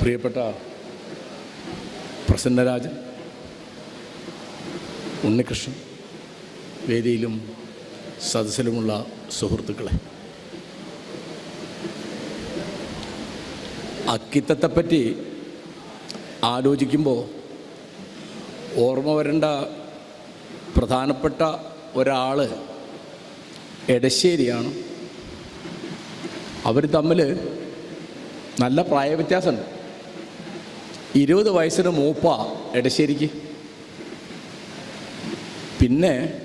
പ്രിയപ്പെട്ട പ്രസന്നരാജൻ ഉണ്ണികൃഷ്ണൻ വേദിയിലും സദസ്സിലുമുള്ള സുഹൃത്തുക്കളെ അക്കിത്തത്തെപ്പറ്റി ആലോചിക്കുമ്പോൾ ഓർമ്മ വരേണ്ട പ്രധാനപ്പെട്ട ഒരാൾ എടശ്ശേരിയാണ്. അവർ തമ്മിൽ നല്ല പ്രായവ്യത്യാസമുണ്ട്. ഇരുപത് വയസ്സിന് മൂപ്പ എടശ്ശേരിക്ക്. പിന്നെ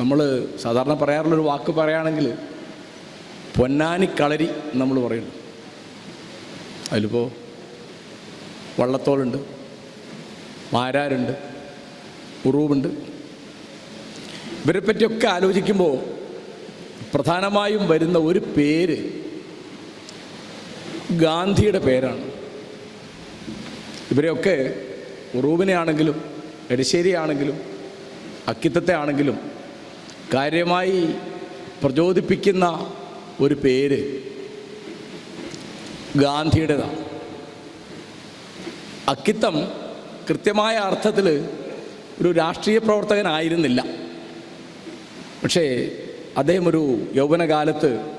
നമ്മൾ സാധാരണ പറയാറുള്ളൊരു വാക്ക് പറയുകയാണെങ്കിൽ പൊന്നാനിക്കളരി നമ്മൾ പറയുന്നു. അതിലിപ്പോൾ വള്ളത്തോളുണ്ട് മാരാരുണ്ട് ഉറൂവുണ്ട് ഇവരെ പറ്റിയൊക്കെ ആലോചിക്കുമ്പോൾ പ്രധാനമായും വരുന്ന ഒരു പേര് ഗാന്ധിയുടെ പേരാണ്. ഇവരെയൊക്കെ ഉറൂബിനെ ആണെങ്കിലും എടശ്ശേരി ആണെങ്കിലും അക്കിത്തത്തെ ആണെങ്കിലും കാര്യമായി പ്രചോദിപ്പിക്കുന്ന ഒരു പേര് ഗാന്ധിയുടേതാണ്. അക്കിത്തം കൃത്യമായ അർത്ഥത്തിൽ ഒരു രാഷ്ട്രീയ പ്രവർത്തകനായിരുന്നില്ല. പക്ഷേ അദ്ദേഹം ഒരു യൗവനകാലത്ത്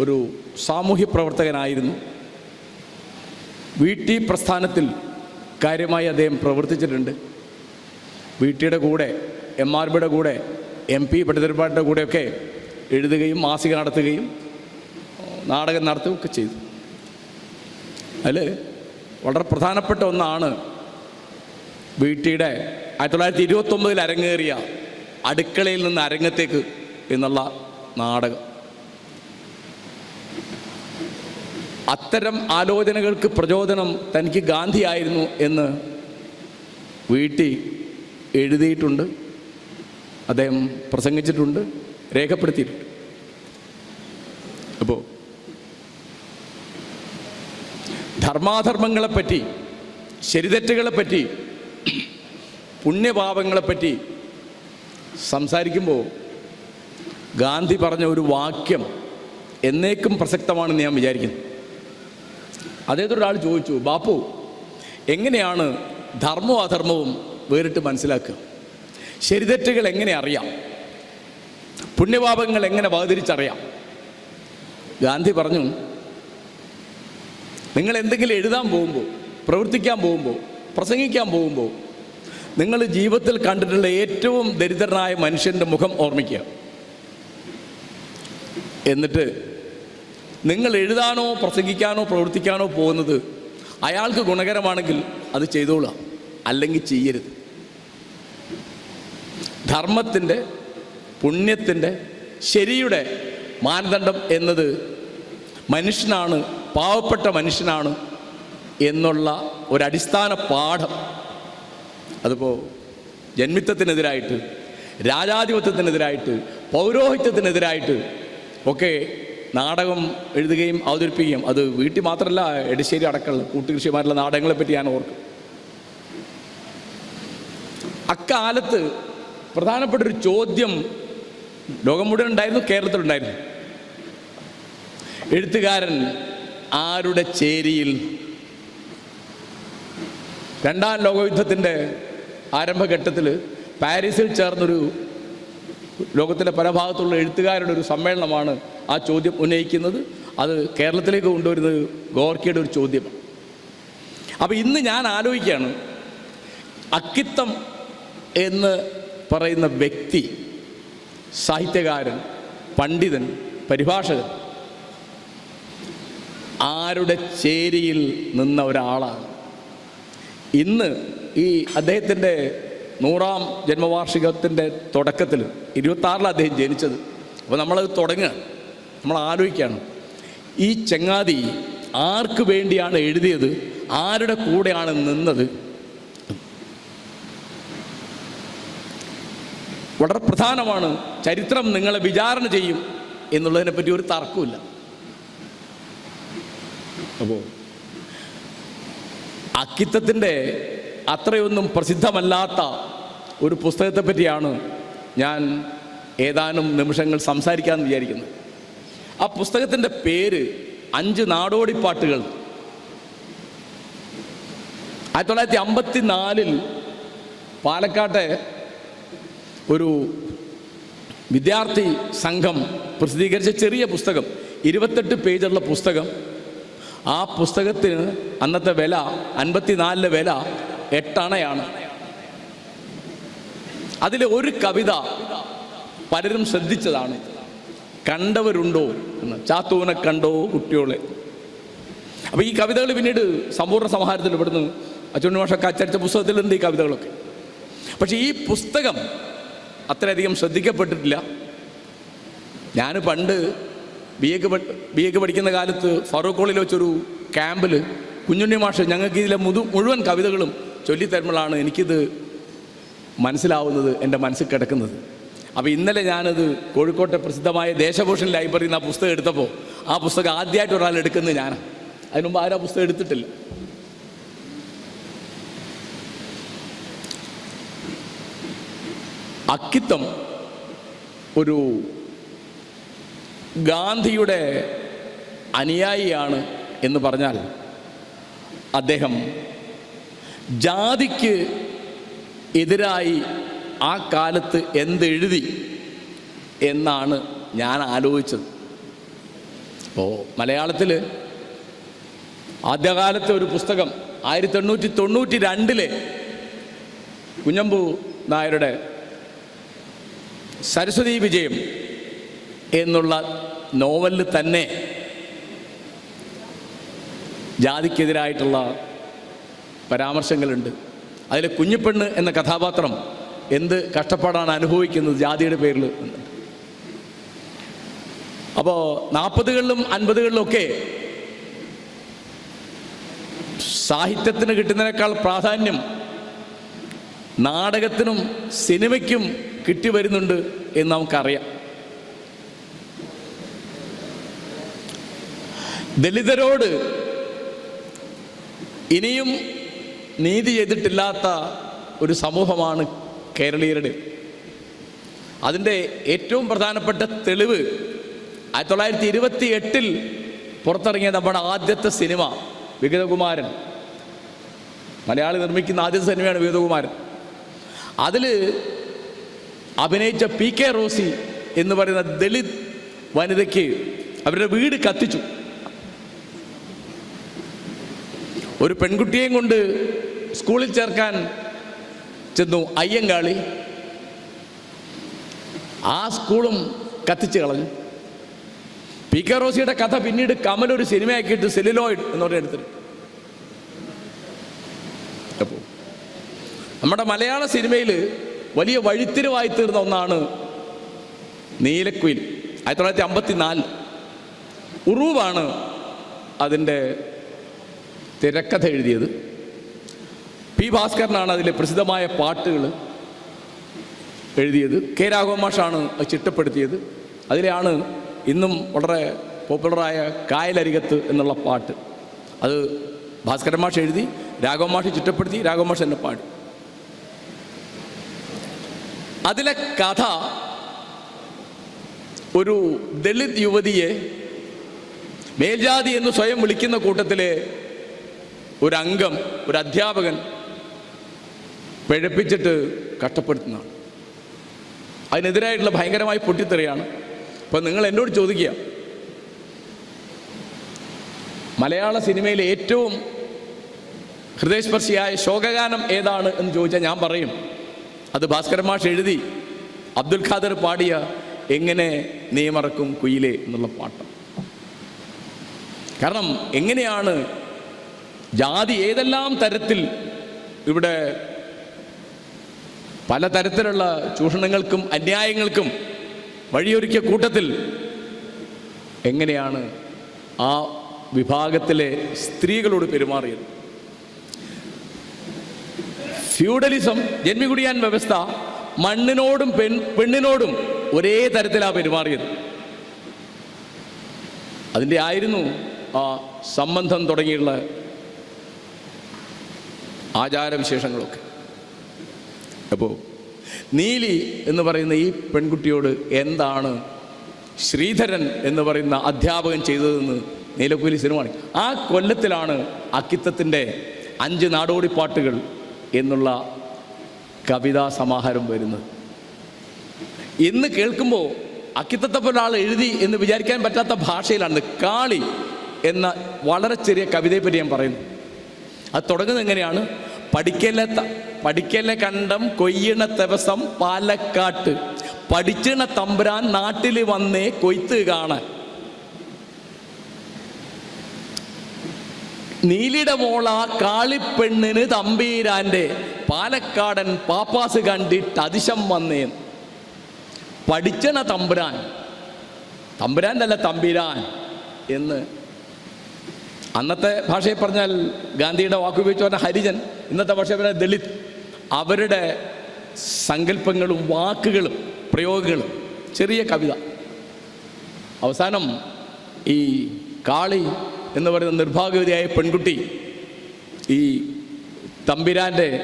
ഒരു സാമൂഹ്യ പ്രവർത്തകനായിരുന്നു. വീട്ടി പ്രസ്ഥാനത്തിൽ കാര്യമായി അദ്ദേഹം പ്രവർത്തിച്ചിട്ടുണ്ട്. വീട്ടിയുടെ കൂടെ എം ആർ ബിയുടെ കൂടെ എം പി പണ്ഡിതന്മാരുടെ കൂടെയൊക്കെ എഴുതുകയും മാസിക നടത്തുകയും നാടകം നടത്തുകയും ഒക്കെ ചെയ്തു. അതിൽ വളരെ പ്രധാനപ്പെട്ട ഒന്നാണ് വീട്ടിയുടെ ആയിരത്തി തൊള്ളായിരത്തി ഇരുപത്തൊമ്പതിൽ അരങ്ങേറിയ അടുക്കളയിൽ നിന്ന് അരങ്ങത്തേക്ക് എന്നുള്ള നാടകം. അത്തരം ആലോചനകൾക്ക് പ്രചോദനം തനിക്ക് ഗാന്ധിയായിരുന്നു എന്ന് വീട്ടിൽ എഴുതിയിട്ടുണ്ട്. അദ്ദേഹം പ്രസംഗിച്ചിട്ടുണ്ട് രേഖപ്പെടുത്തിയിട്ടുണ്ട്. അപ്പോൾ ധർമാധർമ്മങ്ങളെപ്പറ്റി ശരിതെറ്റുകളെപ്പറ്റി പുണ്യപാപങ്ങളെപ്പറ്റി സംസാരിക്കുമ്പോൾ ഗാന്ധി പറഞ്ഞ ഒരു വാക്യം എന്നേക്കും പ്രസക്തമാണെന്ന് ഞാൻ വിചാരിക്കുന്നു. അദ്ദേഹത്തൊരാൾ ചോദിച്ചു ബാപ്പു എങ്ങനെയാണ് ധർമ്മവും അധർമ്മവും വേറിട്ട് മനസ്സിലാക്കുക? ശരിതെറ്റുകൾ എങ്ങനെ അറിയാം? പുണ്യപാപങ്ങൾ എങ്ങനെ വേർതിരിച്ചറിയാം? ഗാന്ധി പറഞ്ഞു നിങ്ങൾ എന്തെങ്കിലും എഴുതാൻ പോകുമ്പോൾ പ്രവർത്തിക്കാൻ പോകുമ്പോൾ പ്രസംഗിക്കാൻ പോകുമ്പോൾ നിങ്ങൾ ജീവിതത്തിൽ കണ്ടിട്ടുള്ള ഏറ്റവും ദരിദ്രനായ മനുഷ്യന്റെ മുഖം ഓർമ്മിക്കുക. എന്നിട്ട് നിങ്ങൾ എഴുതാനോ പ്രസംഗിക്കാനോ പ്രവർത്തിക്കാനോ പോകുന്നത് അയാൾക്ക് ഗുണകരമാണെങ്കിൽ അത് ചെയ്തോളാം അല്ലെങ്കിൽ ചെയ്യരുത്. ധർമ്മത്തിന്റെ പുണ്യത്തിന്റെ ശരിയുടെ മാനദണ്ഡം എന്നത് മനുഷ്യനാണ് പാവപ്പെട്ട മനുഷ്യനാണ് എന്നുള്ള ഒരടിസ്ഥാന പാഠം. അതിപ്പോൾ ജന്മിത്വത്തിനെതിരായിട്ട് രാജാധിപത്യത്തിനെതിരായിട്ട് പൗരോഹിത്യത്തിനെതിരായിട്ട് ഒക്കെ നാടകം എഴുതുകയും അവതരിപ്പിക്കുകയും അത് വീട്ടിൽ മാത്രമല്ല എടശ്ശേരി അടക്കമുള്ള കൂട്ടുകൃഷിമാരുള്ള നാടകങ്ങളെ പറ്റി ഞാൻ ഓർക്കും. അക്കാലത്ത് പ്രധാനപ്പെട്ട ഒരു ചോദ്യം ലോകം മുഴുവൻ ഉണ്ടായിരുന്നു കേരളത്തിലുണ്ടായിരുന്നു എഴുത്തുകാരൻ ആരുടെ ചേരിയിൽ? രണ്ടാം ലോകയുദ്ധത്തിന്റെ ആരംഭഘട്ടത്തിൽ പാരീസിൽ ചേർന്നൊരു ലോകത്തിലെ പല ഭാഗത്തുള്ള എഴുത്തുകാരുടെ ഒരു സമ്മേളനമാണ് ആ ചോദ്യം ഉന്നയിക്കുന്നത് അത് കേരളത്തിലേക്ക് കൊണ്ടുവരുന്നത് ഗോർക്കിയുടെ ഒരു ചോദ്യമാണ്. അപ്പോൾ ഇന്ന് ഞാൻ ആലോചിക്കുകയാണ് അക്കിത്തം എന്ന് പറയുന്ന വ്യക്തി സാഹിത്യകാരൻ പണ്ഡിതൻ പരിഭാഷകൻ ആരുടെ ചേരിയിൽ നിന്ന ഒരാളാണ്? ഇന്ന് ഈ അദ്ദേഹത്തിന്റെ നൂറാം ജന്മവാർഷികത്തിന്റെ തുടക്കത്തിൽ ഇരുപത്താറിൽ അദ്ദേഹം ജനിച്ചത്. അപ്പോൾ നമ്മളത് തുടങ്ങുക. നമ്മൾ ആലോചിക്കുകയാണ്. ഈ ചങ്ങാതി ആർക്ക് വേണ്ടിയാണ് എഴുതിയത്? ആരുടെ കൂടെയാണ് നിന്നത്? വളരെ പ്രധാനമാണ് ചരിത്രം നിങ്ങളെ വിചാരണ ചെയ്യും എന്നുള്ളതിനെ പറ്റി ഒരു തർക്കമില്ല അപ്പോൾ അക്കിത്തത്തിന്റെ അത്രയൊന്നും പ്രസിദ്ധമല്ലാത്ത ഒരു പുസ്തകത്തെ പറ്റിയാണ് ഞാൻ ഏതാനും നിമിഷങ്ങൾ സംസാരിക്കാമെന്ന് വിചാരിക്കുന്നത് ആ പുസ്തകത്തിന്റെ പേര് അഞ്ച് നാടോടിപ്പാട്ടുകൾ. ആയിരത്തി തൊള്ളായിരത്തി അമ്പത്തി നാലിൽ പാലക്കാട്ടെ ഒരു വിദ്യാർത്ഥി സംഘം പ്രസിദ്ധീകരിച്ച ചെറിയ പുസ്തകം ഇരുപത്തെട്ട് പേജുള്ള പുസ്തകം. ആ പുസ്തകത്തിന് അന്നത്തെ വില അൻപത്തിനാലിലെ വില എട്ടണയാണ്. അതിലെ ഒരു കവിത പലരും ശ്രദ്ധിച്ചതാണ്. കണ്ടവരുണ്ടോ എന്ന്. ചാത്തൂനെ കണ്ടോ കുട്ടിയോളെ. അപ്പോൾ ഈ കവിതകൾ പിന്നീട് സമ്പൂർണ സമാഹാരത്തിൽ ഇവിടുന്ന് അച്ചുണ്ണി മാഷൊക്കെ അച്ചടിച്ച പുസ്തകത്തിലുണ്ട് ഈ കവിതകളൊക്കെ. പക്ഷേ ഈ പുസ്തകം അത്രയധികം ശ്രദ്ധിക്കപ്പെട്ടിട്ടില്ല. ഞാൻ പണ്ട് ബി എക്ക് ബി എക്ക് പഠിക്കുന്ന കാലത്ത് ഫറൂഖ് കോളിൽ വെച്ചൊരു ക്യാമ്പിൽ കുഞ്ഞുണ്ണി മാഷ് ഞങ്ങൾക്ക് ഇതിലെ മുതു മുഴുവൻ കവിതകളും ചൊല്ലിത്തരുമ്പോഴാണ് എനിക്കിത് മനസ്സിലാവുന്നത് എന്റെ മനസ്സിൽ കിടക്കുന്നത്. അപ്പോൾ ഇന്നലെ ഞാനത് കോഴിക്കോട്ടെ പ്രസിദ്ധമായ ദേശഭൂഷൺ ലൈബ്രറിയിൽ നിന്ന് ആ പുസ്തകം എടുത്തപ്പോൾ ആ പുസ്തകം ആദ്യമായിട്ട് ഒരാൾ എടുക്കുന്നത് ഞാനാണ് അതിനു മുമ്പ് ആരും ആ പുസ്തകം എടുത്തിട്ടില്ല. അക്കിത്തം ഒരു ഗാന്ധിയുടെ അനുയായിയാണ് എന്ന് പറഞ്ഞാൽ അദ്ദേഹം ജാതിക്ക് എതിരായി ആ കാലത്ത് എന്തെഴുതി എന്നാണ് ഞാൻ ആലോചിച്ചത്. അപ്പോൾ മലയാളത്തിൽ ആദ്യകാലത്തെ ഒരു പുസ്തകം ആയിരത്തി എണ്ണൂറ്റി തൊണ്ണൂറ്റി രണ്ടിലെ കുഞ്ഞമ്പു നായരുടെ സരസ്വതി വിജയം എന്നുള്ള നോവലിൽ തന്നെ ജാതിക്കെതിരായിട്ടുള്ള പരാമർശങ്ങളുണ്ട്. അതിലെ കുഞ്ഞിപ്പെണ്ണ് എന്ന കഥാപാത്രം എന്ത് കഷ്ടപ്പാടാണ് അനുഭവിക്കുന്നത് ജാതിയുടെ പേരിൽ അപ്പോ അപ്പോൾ നാൽപ്പതുകളിലും അൻപതുകളിലും ഒക്കെ സാഹിത്യത്തിന് കിട്ടുന്നതിനേക്കാൾ പ്രാധാന്യം നാടകത്തിനും സിനിമയ്ക്കും കിട്ടി വരുന്നുണ്ട് എന്ന് നമുക്കറിയാം. ദലിതരോട് ഇനിയും നീതി ചെയ്തിട്ടില്ലാത്ത ഒരു സമൂഹമാണ് കേരളീയരുടെ അതിന്റെ ഏറ്റവും പ്രധാനപ്പെട്ട തെളിവ് ആയിരത്തി തൊള്ളായിരത്തി ഇരുപത്തി എട്ടിൽ പുറത്തിറങ്ങിയ നമ്മുടെ ആദ്യത്തെ സിനിമ വിഗതകുമാരൻ. മലയാളി നിർമ്മിക്കുന്ന ആദ്യത്തെ സിനിമയാണ് വിഗതകുമാരൻ. അതിൽ അഭിനയിച്ച പി കെ റോസി എന്ന് പറയുന്ന ദളിത് വനിതയ്ക്ക് അവരുടെ വീട് കത്തിച്ചു. ഒരു പെൺകുട്ടിയെയും കൊണ്ട് സ്കൂളിൽ ചേർക്കാൻ ചെന്നു അയ്യങ്കാളി. ആ സ്കൂളും കത്തിച്ച് കളഞ്ഞു. പി കെ റോസിയുടെ കഥ പിന്നീട് കമൽ ഒരു സിനിമയാക്കിയിട്ട് സെലിലോയിഡ് എന്ന് പറഞ്ഞ എടുത്തിട്ട്. അപ്പോൾ നമ്മുടെ മലയാള സിനിമയിൽ വലിയ വഴിത്തിരിവായി തീർന്ന ഒന്നാണ് നീലക്കുയിൽ ആയിരത്തി തൊള്ളായിരത്തി അമ്പത്തി നാല് ഉറൂവാണ് അതിന്റെ തിരക്കഥ എഴുതിയത്. പി ഭാസ്കരനാണ് അതിലെ പ്രസിദ്ധമായ പാട്ടുകൾ എഴുതിയത്. കെ രാഘവമാഷാണ് അത് ചിട്ടപ്പെടുത്തിയത്. അതിലെയാണ് ഇന്നും വളരെ പോപ്പുലറായ കായലരികത്ത് എന്നുള്ള പാട്ട്. അത് ഭാസ്കരൻ മാഷ് എഴുതി രാഘവമാഷ് ചിട്ടപ്പെടുത്തി രാഘവമാഷ് എന്നെ പാടി. അതിലെ കഥ ഒരു ദളിത് യുവതിയെ മേൽജാതി എന്ന് സ്വയം വിളിക്കുന്ന കൂട്ടത്തിലെ ഒരു അംഗം ഒരു അധ്യാപകൻ പിഴപ്പിച്ചിട്ട് കഷ്ടപ്പെടുത്തുന്നതാണ്. അതിനെതിരായിട്ടുള്ള ഭയങ്കരമായ പൊട്ടിത്തെറിയാണ്. അപ്പം നിങ്ങൾ എന്നോട് ചോദിക്കുക മലയാള സിനിമയിലെ ഏറ്റവും ഹൃദയസ്പർശിയായ ശോകഗാനം ഏതാണ് എന്ന് ചോദിച്ചാൽ ഞാൻ പറയും. അത് ഭാസ്കരൻ മാഷ് എഴുതി അബ്ദുൽ ഖാദർ പാടിയ എങ്ങനെ നീമറക്കും കുയിലേ എന്നുള്ള പാട്ട്. കാരണം എങ്ങനെയാണ് ജാതി ഏതെല്ലാം തരത്തിൽ ഇവിടെ പലതരത്തിലുള്ള ചൂഷണങ്ങൾക്കും അന്യായങ്ങൾക്കും വഴിയൊരുക്കിയ കൂട്ടത്തിൽ എങ്ങനെയാണ് ആ വിഭാഗത്തിലെ സ്ത്രീകളോട് പെരുമാറിയത്? ഫ്യൂഡലിസം ജന്മികുടിയാൻ വ്യവസ്ഥ മണ്ണിനോടും പെൺ പെണ്ണിനോടും ഒരേ തരത്തിലാണ് പെരുമാറിയത്. അതിന്റെ ആയിരുന്നു ആ സംബന്ധം തുടങ്ങിയുള്ള ആചാരവിശേഷങ്ങളൊക്കെ. അപ്പോൾ നീലി എന്ന് പറയുന്ന ഈ പെൺകുട്ടിയോട് എന്താണ് ശ്രീധരൻ എന്ന് പറയുന്ന അധ്യാപകൻ ചെയ്തതെന്ന് നീലക്കുലി സിനിമ ആ കൊല്ലത്തിലാണ് അക്കിത്തത്തിന്റെ അഞ്ച് നാടോടിപ്പാട്ടുകൾ എന്നുള്ള കവിതാ സമാഹാരം വരുന്നത്. ഇന്ന് കേൾക്കുമ്പോൾ അക്കിത്തത്തെ പോലെ ആൾ എഴുതി എന്ന് വിചാരിക്കാൻ പറ്റാത്ത ഭാഷയിലാണ് കാളി എന്ന വളരെ ചെറിയ കവിതയെപ്പറ്റി ഞാൻ പറയുന്നു. അത് തുടങ്ങുന്നത് എങ്ങനെയാണ്? പഠിക്കലെ പഠിക്കലെ കണ്ടം കൊയ്യണ ദിവസം പാലക്കാട്ട്. പഠിച്ചണ തമ്പുരാൻ നാട്ടിൽ വന്നേ കൊയ്ത്ത് കാണാൻ. നീലിട മോള കാളിപ്പെണ്ണിന് തമ്പീരാന്റെ പാലക്കാടൻ പാപ്പാസ് കണ്ടിട്ട് അതിശം വന്നേ പഠിച്ചണ തമ്പുരാൻ തമ്പുരാൻ അല്ല തമ്പീരാൻ എന്ന്. അന്നത്തെ ഭാഷയിൽ പറഞ്ഞാൽ ഗാന്ധിയുടെ വാക്കുപയോഗിച്ച് പറഞ്ഞ ഹരിജൻ ഇന്നത്തെ ഭാഷയിൽ പറഞ്ഞാൽ ദളിത്. അവരുടെ സങ്കല്പങ്ങളും വാക്കുകളും പ്രയോഗങ്ങളും ചെറിയ കവിത. അവസാനം ഈ കാളി എന്ന് പറയുന്ന നിർഭാഗ്യവതിയായ പെൺകുട്ടി ഈ തമ്പിരാന്റെ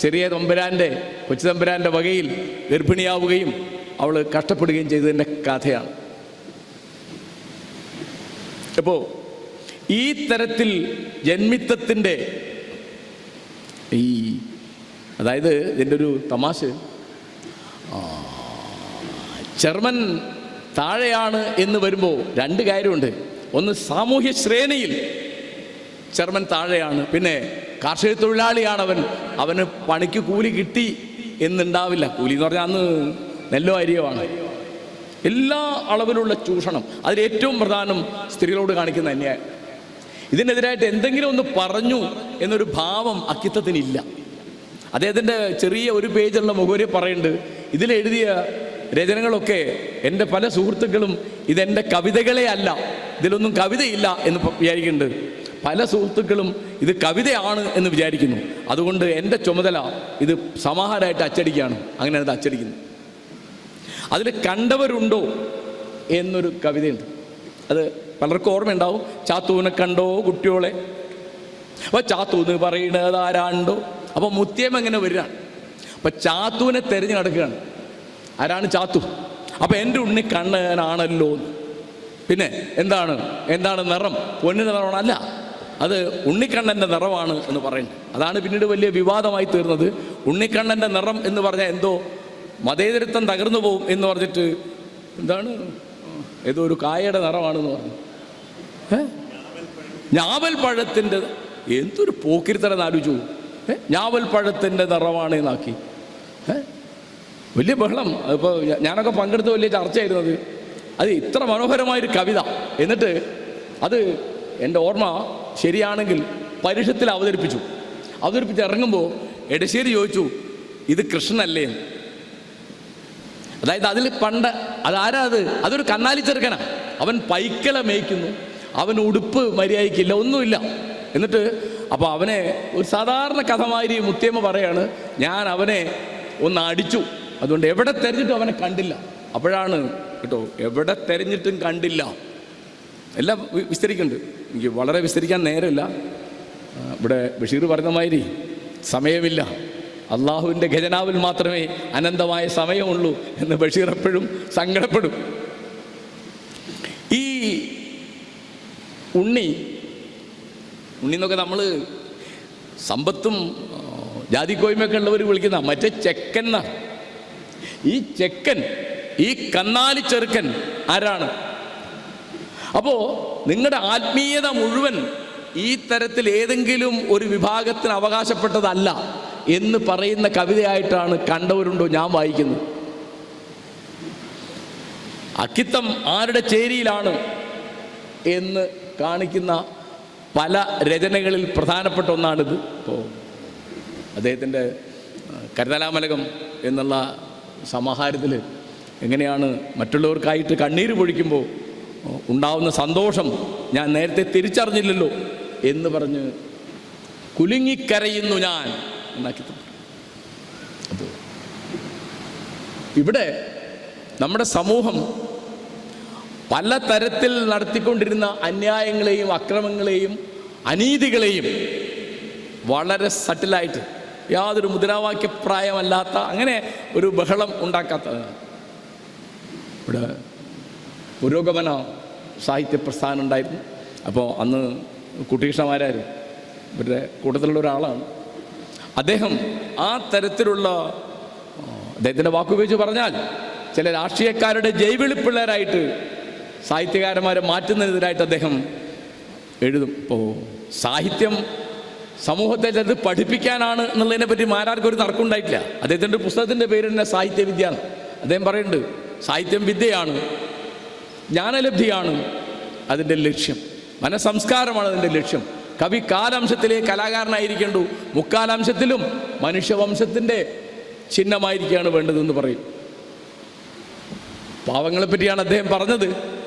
ചെറിയ തമ്പുരാന്റെ കൊച്ചു തമ്പുരാന്റെ വകയിൽ ഗർഭിണിയാവുകയും അവൾ കഷ്ടപ്പെടുകയും ചെയ്തതിന്റെ കഥയാണ്. അപ്പോൾ ഈ തരത്തിൽ ജന്മിത്തത്തിന്റെ ഈ അതായത് ഇതിന്റെ ഒരു തമാശ. ചെർമൻ താഴെയാണ് എന്ന് വരുമ്പോൾ രണ്ട് കാര്യമുണ്ട്. ഒന്ന് സാമൂഹ്യ ശ്രേണിയിൽ ചെർമൻ താഴെയാണ്. പിന്നെ കാർഷിക തൊഴിലാളിയാണ് അവൻ. അവന് പണിക്ക് കൂലി കിട്ടി എന്നുണ്ടാവില്ല. കൂലി എന്ന് പറഞ്ഞാൽ അന്ന് നെല്ലോ അരിയോ ആണ് എല്ലാ അളവിലുള്ള ചൂഷണം. അതിൽ ഏറ്റവും പ്രധാനം സ്ത്രീകളോട് കാണിക്കുന്ന അന്യായം. ഇതിനെതിരായിട്ട് എന്തെങ്കിലും ഒന്ന് പറഞ്ഞു എന്നൊരു ഭാവം അക്കിത്തത്തിനില്ല. അദ്ദേഹത്തിന്റെ ചെറിയ ഒരു പേജുള്ള മുഖവരി പറയുന്നുണ്ട്. ഇതിലെഴുതിയ രചനകളൊക്കെ എന്റെ പല സുഹൃത്തുക്കളും ഇതെന്റെ കവിതകളെ അല്ല ഇതിലൊന്നും കവിതയില്ല എന്ന് വിചാരിക്കുന്നുണ്ട്. പല സുഹൃത്തുക്കളും ഇത് കവിതയാണ് എന്ന് വിചാരിക്കുന്നു. അതുകൊണ്ട് എന്റെ ചുമതല ഇത് സമാഹാരമായിട്ട് അച്ചടിക്കുകയാണ്. അങ്ങനെയാണ് ഇത് അച്ചടിക്കുന്നത് അതിൽ കണ്ടവരുണ്ടോ എന്നൊരു കവിതയുണ്ട്. അത് പലർക്കും ഓർമ്മയുണ്ടാവും. ചാത്തൂനെ കണ്ടോ കുട്ടിയോളെ? അപ്പോൾ ചാത്തൂന്ന് പറയുന്നത് ആരാണ്ടോ? അപ്പോൾ മുത്തിയം എങ്ങനെ വരികയാണ് അപ്പം ചാത്തുവിനെ തെരഞ്ഞു നടക്കുകയാണ്. ആരാണ് ചാത്തു? അപ്പം എന്റെ ഉണ്ണി കണ്ണനാണല്ലോ. പിന്നെ എന്താണ്? എന്താണ് നിറം? പൊന്നിന്റെ നിറമാണല്ല അത് ഉണ്ണിക്കണ്ണന്റെ നിറമാണ് എന്ന് പറയുന്നത് അതാണ് പിന്നീട് വലിയ വിവാദമായി തീർന്നത്. ഉണ്ണിക്കണ്ണന്റെ നിറം എന്ന് പറഞ്ഞാൽ എന്തോ? മതേതരത്വം തകർന്നു പോകും എന്ന് പറഞ്ഞിട്ട് എന്താണ്? ഏതോ ഒരു കായയുടെ നിറമാണെന്ന് പറഞ്ഞു. ഏ? ഞാവൽ പഴത്തിന്റെ എന്തൊരു പോക്കിരിത്തരം ആലോചിച്ചു. ഞാവൽ പഴത്തിന്റെ നിറമാണ് എന്നാക്കി. വലിയ ബഹളം. അതിപ്പോൾ ഞാനൊക്കെ പങ്കെടുത്ത വലിയ ചർച്ചയായിരുന്നത് അത്. ഇത്ര മനോഹരമായൊരു കവിത. എന്നിട്ട് അത് എന്റെ ഓർമ്മ ശരിയാണെങ്കിൽ പരിഷത്തിൽ അവതരിപ്പിച്ചു. അവതരിപ്പിച്ച് ഇറങ്ങുമ്പോൾ എടശ്ശേരി ചോദിച്ചു ഇത് കൃഷ്ണനല്ലേ? അതായത് അതിൽ പണ്ട് അതാരാ അത്? അതൊരു കന്നാലി ചെറുക്കനാണ് അവൻ പൈക്കല മേയ്ക്കുന്നു. അവൻ ഉടുപ്പ് മര്യാദയ്ക്കില്ല. ഒന്നുമില്ല. എന്നിട്ട് അപ്പോൾ അവനെ ഒരു സാധാരണ കഥമാതിരി മുത്തിയമ്മ പറയാണ് ഞാൻ അവനെ ഒന്ന് അടിച്ചു. അതുകൊണ്ട് എവിടെ തെരഞ്ഞിട്ടും അവനെ കണ്ടില്ല. അപ്പോഴാണ് കേട്ടോ എവിടെ തെരഞ്ഞിട്ടും കണ്ടില്ല. എല്ലാം വിസ്തരിക്കുന്നുണ്ട്. എനിക്ക് വളരെ വിസ്തരിക്കാൻ നേരമില്ല. ഇവിടെ ബഷീർ പറഞ്ഞ മാതിരി സമയമില്ല. അള്ളാഹുവിന്റെ ഖജനാവിൽ മാത്രമേ അനന്തമായ സമയമുള്ളൂ എന്ന് ബഷീർ എപ്പോഴും സങ്കടപ്പെടും. ഈ ഉണ്ണി ഉണ്ണി എന്നൊക്കെ നമ്മൾ സമ്പത്തും ജാതിക്കോയ്മയൊക്കെ ഉള്ളവർ വിളിക്കുന്ന മറ്റേ ചെക്കൻ എന്നാണ് ഈ ചെക്കൻ ഈ കന്നാലി ചെറുക്കൻ ആരാണ്? അപ്പോൾ നിങ്ങളുടെ ആത്മീയത മുഴുവൻ ഈ തരത്തിൽ ഏതെങ്കിലും ഒരു വിഭാഗത്തിന് അവകാശപ്പെട്ടതല്ല എന്ന് പറയുന്ന കവിതയായിട്ടാണ് കണ്ടവരുണ്ടോ ഞാൻ വായിക്കുന്നത് അക്കിത്തം ആരുടെ ചേരിയിലാണ് എന്ന് കാണിക്കുന്ന പല രചനകളിൽ പ്രധാനപ്പെട്ട ഒന്നാണിത്. ഇപ്പോൾ അദ്ദേഹത്തിന്റെ കരുതലാമലകം എന്നുള്ള സമാഹാരത്തിൽ എങ്ങനെയാണ് മറ്റുള്ളവർക്കായിട്ട് കണ്ണീര് പൊഴിക്കുമ്പോൾ ഉണ്ടാവുന്ന സന്തോഷം ഞാൻ നേരത്തെ തിരിച്ചറിഞ്ഞില്ലല്ലോ എന്ന് പറഞ്ഞ് കുലുങ്ങിക്കരയുന്നു ഞാൻ എന്നാക്കി ഇവിടെ നമ്മുടെ സമൂഹം പല തരത്തിൽ നടത്തിക്കൊണ്ടിരുന്ന അന്യായങ്ങളെയും അക്രമങ്ങളെയും അനീതികളെയും വളരെ സട്ടിലായിട്ട് യാതൊരു മുദ്രാവാക്യപ്രായമല്ലാത്ത അങ്ങനെ ഒരു ബഹളം ഉണ്ടാക്കാത്ത ഇവിടെ പുരോഗമന സാഹിത്യ പ്രസ്ഥാനം ഉണ്ടായിരുന്നു. അപ്പോൾ അന്ന് കുട്ടികൃഷ്ണമാരായിരുന്നു ഇവരുടെ കൂട്ടത്തിലുള്ള ഒരാളാണ്. അദ്ദേഹം ആ തരത്തിലുള്ള അദ്ദേഹത്തിന്റെ വാക്കുപയോഗിച്ച് പറഞ്ഞാൽ ചില രാഷ്ട്രീയക്കാരുടെ ജൈവിളിപ്പിള്ളേരായിട്ട് സാഹിത്യകാരന്മാരെ മാറ്റുന്നതിനെതിരായിട്ട് അദ്ദേഹം എഴുതും. ഇപ്പോൾ സാഹിത്യം സമൂഹത്തെ ചിലത് പഠിപ്പിക്കാനാണ് എന്നുള്ളതിനെ പറ്റി മാരാർക്കും ഒരു തർക്കം ഉണ്ടായിട്ടില്ല. അദ്ദേഹത്തിന്റെ പുസ്തകത്തിന്റെ പേര് തന്നെ സാഹിത്യവിദ്യ എന്ന് അദ്ദേഹം പറയുന്നുണ്ട് സാഹിത്യം വിദ്യയാണ് ജ്ഞാനലബ്ധിയാണ് അതിന്റെ ലക്ഷ്യം. മനസംസ്കാരമാണ് അതിന്റെ ലക്ഷ്യം. കവി കാലാംശത്തിലെ കലാകാരനായിരിക്കേണ്ടു. മുക്കാലാംശത്തിലും മനുഷ്യവംശത്തിന്റെ ചിഹ്നമായിരിക്കുകയാണ് വേണ്ടതെന്ന് പറയും. പാവങ്ങളെ പറ്റിയാണ് അദ്ദേഹം പറഞ്ഞത്.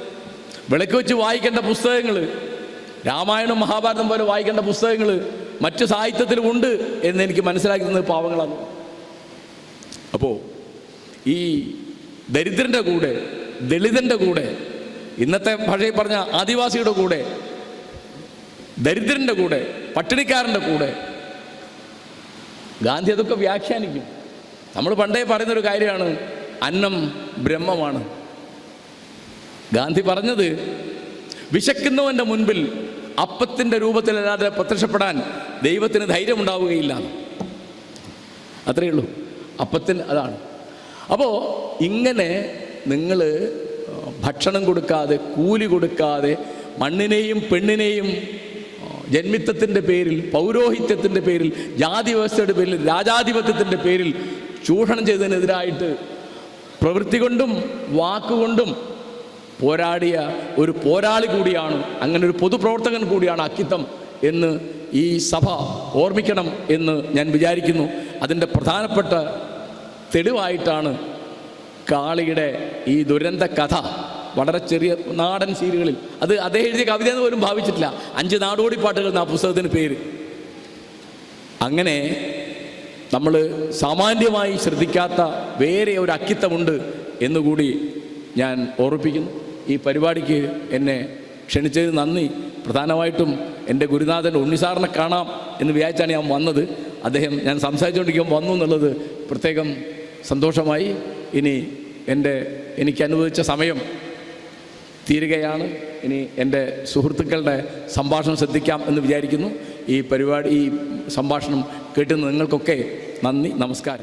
വിളക്ക് വെച്ച് വായിക്കേണ്ട പുസ്തകങ്ങൾ രാമായണം മഹാഭാരതം പോലെ വായിക്കേണ്ട പുസ്തകങ്ങൾ മറ്റ് സാഹിത്യത്തിലും ഉണ്ട് എന്ന് എനിക്ക് മനസ്സിലാക്കി തന്നത് പാവങ്ങളാണ്. അപ്പോൾ ഈ ദരിദ്രന്റെ കൂടെ ദളിതന്റെ കൂടെ ഇന്നത്തെ ഭാഷയിൽ പറഞ്ഞ ആദിവാസിയുടെ കൂടെ ദരിദ്രന്റെ കൂടെ പട്ടിണിക്കാരന്റെ കൂടെ ഗാന്ധി അതൊക്കെ വ്യാഖ്യാനിക്കും. നമ്മൾ പണ്ടേ പറയുന്നൊരു കാര്യമാണ് അന്നം ബ്രഹ്മമാണ്. ഗാന്ധി പറഞ്ഞത് വിശക്കുന്നവന്റെ മുൻപിൽ അപ്പത്തിന്റെ രൂപത്തിലല്ലാതെ പ്രത്യക്ഷപ്പെടാൻ ദൈവത്തിന് ധൈര്യമുണ്ടാവുകയില്ല. അത്രയേ ഉള്ളൂ. അപ്പത്തിൽ അതാണ്. അപ്പോൾ ഇങ്ങനെ നിങ്ങൾ ഭക്ഷണം കൊടുക്കാതെ കൂലി കൊടുക്കാതെ മണ്ണിനെയും പെണ്ണിനെയും ജന്മിത്തത്തിന്റെ പേരിൽ പൗരോഹിത്യത്തിന്റെ പേരിൽ ജാതി വ്യവസ്ഥയുടെ പേരിൽ രാജാധിപത്യത്തിന്റെ പേരിൽ ചൂഷണം ചെയ്തതിനെതിരായിട്ട് പ്രവൃത്തി കൊണ്ടും വാക്കുകൊണ്ടും പോരാടിയ ഒരു പോരാളി കൂടിയാണ് അങ്ങനെ ഒരു പൊതുപ്രവർത്തകൻ കൂടിയാണ് അക്കിത്തം എന്ന് ഈ സഭ ഓർമ്മിക്കണം എന്ന് ഞാൻ വിചാരിക്കുന്നു. അതിന്റെ പ്രധാനപ്പെട്ട തെളിവായിട്ടാണ് കാളിയുടെ ഈ ദുരന്ത കഥ. വളരെ ചെറിയ നാടൻ സീരിയലുകളിൽ അത് അദ്ദേഹം എഴുതിയ കവിത എന്ന് പോലും ഭാവിച്ചിട്ടില്ല. അഞ്ച് നാടോടി പാട്ടുകൾ എന്ന ആ പുസ്തകത്തിന് പേര്. അങ്ങനെ നമ്മൾ സാമാന്യമായി ശ്രദ്ധിക്കാത്ത വേറെ ഒരു അക്കിത്തമുണ്ട് എന്നുകൂടി ഞാൻ ഓർമ്മിപ്പിക്കുന്നു. ഈ പരിപാടിക്ക് എന്നെ ക്ഷണിച്ചതിന് നന്ദി. പ്രധാനമായിട്ടും എന്റെ ഗുരുനാഥൻ ഉണ്ണിസാറിനെ കാണാം എന്ന് വിചാരിച്ചാണ് ഞാൻ വന്നത്. അദ്ദേഹം ഞാൻ സംസാരിച്ചുകൊണ്ടിരിക്കുമ്പോൾ വന്നു എന്നുള്ളത് പ്രത്യേകം സന്തോഷമായി. ഇനി എന്റെ എനിക്ക് അനുവദിച്ച സമയം തീരുകയാണ്. ഇനി എന്റെ സുഹൃത്തുക്കളുടെ സംഭാഷണം ശ്രദ്ധിക്കാം എന്ന് വിചാരിക്കുന്നു. ഈ പരിപാടി ഈ സംഭാഷണം കേട്ടുന്ന നിങ്ങൾക്കൊക്കെ നന്ദി നമസ്കാരം.